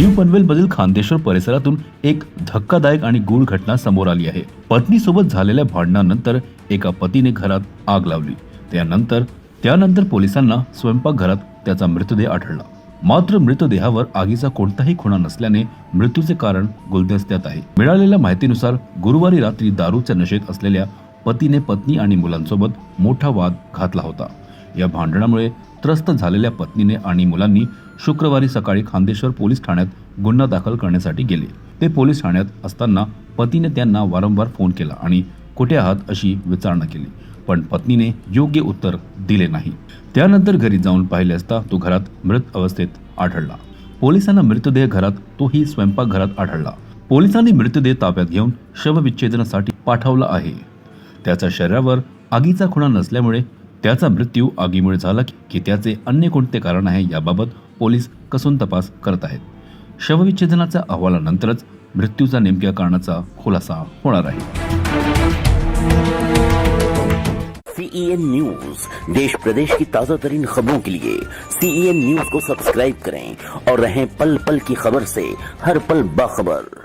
New Panvel मधील परिसरातून एक धक्कादायक आणि गूढ घटना समोर आली आहे. पत्नी सोबत झालेल्या भांडणानंतर एका पतीने घरात आग लावली. त्यानंतर त्यानंतर पोलिसांना स्वयंपाकघरात त्याचा मृतदेह आढळला. मात्र मृतदेहावर आगीचा कोणताही खुणा नसल्याने मृत्यूचे कारण गुलदस्त्यात आहे. मिळालेल्या माहितीनुसार गुरुवारी रात्री दारूच्या नशेत असलेल्या पतीने पत्नी आणि मुलांसोबत मोठा वाद घातला होता. या भांडणामुळे त्रस्त झालेल्या पत्नीने आणि मुलांनी शुक्रवारी सकाळी खांदेश्वर पोलीस ठाण्यात गुन्हा दाखल करण्यासाठी गेले. ते पोलीस ठाण्यात असताना पतीने त्यांना वारंवार फोन केला आणि कुठे आहात अशी विचारणा केली पण पत्नीने योग्य उत्तर दिले नाही. त्यानंतर घरी जाऊन पाहिले असता तो घरात मृत अवस्थेत आढळला. पोलिसांना मृतदेह घरात तोही स्वयंपाकघरात आढळला. पोलिसांनी मृतदेह ताब्यात घेऊन शवविच्छेदनासाठी पाठवला आहे. त्याच्या शरीरावर आगीचा खुणा नसल्यामुळे त्याचा मृत्यू आगीमुळे झाला की त्याचे अन्य कोणते कारण आहे याबाबत पोलीस कसून तपास करत आहेत. शवविच्छेदनाच्या अहवालानंतरच मृत्यूचा नेमक्या कारणाचा खुलासा होणार आहे. सीईएन न्यूज देश प्रदेश की ताजा तरीन खबरों के लिए सीईएन न्यूज को सब्सक्राइब करें और रहें पल पल की खबर से हर पल बाखबर।